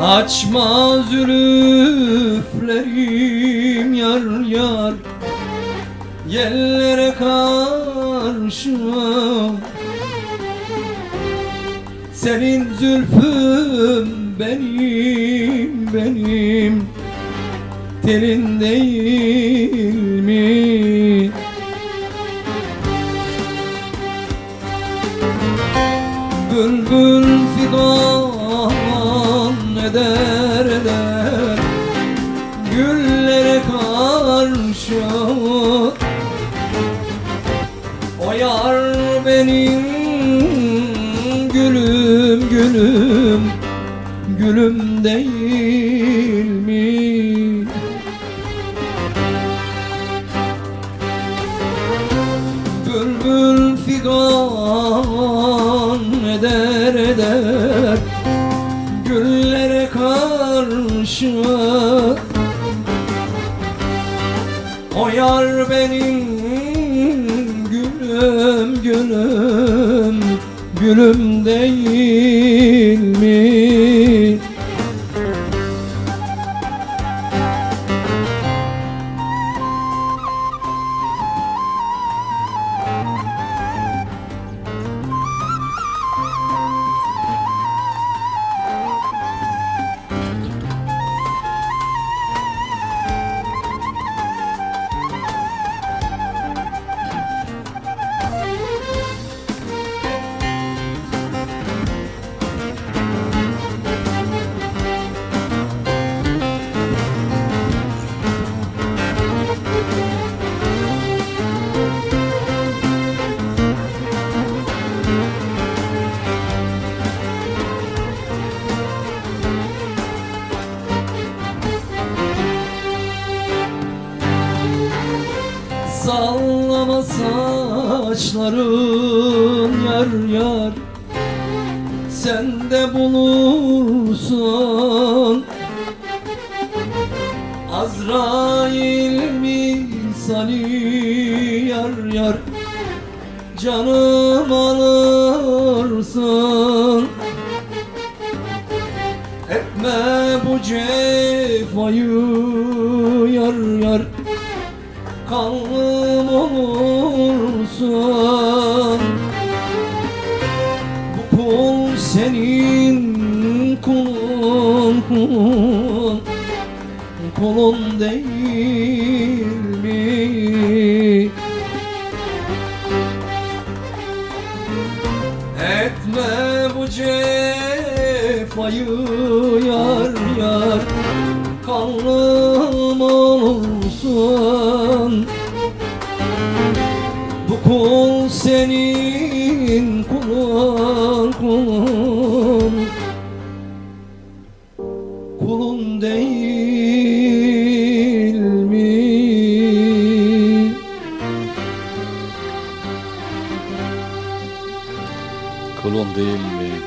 Açma zülüflerim yar yar Yellere karşı Senin zülfün benim benim Telin değil mi? Bülbül figan eder Güllere karşı. O yar benim gülüm gülüm Gülüm değil mi? Bülbül figan eder eder karşı O yar benim gülüm gülüm Gülüm değil Sallama saçların yar yar. Sen de bulursun. Azrail misali yar yar. Canım alırsın Etme bu cefayı yar yar Kanlım olursun. Bu kul senin kulun kulun. Kulun değil mi? Etme bu cefayı kul senin kulun kulun Kulun değil mi? Kulun değil mi?